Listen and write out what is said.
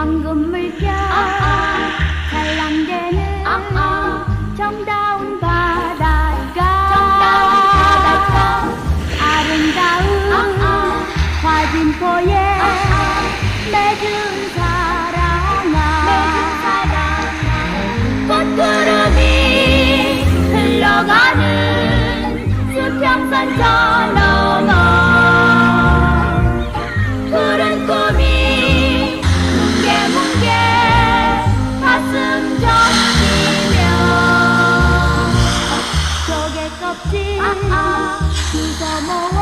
황금 물결 잘랑대는 정다운 바닷가 아름다운 화진포에 맺은 사랑아. 꽃구름이 흘러가는 수평선 전화. 心，心怎么？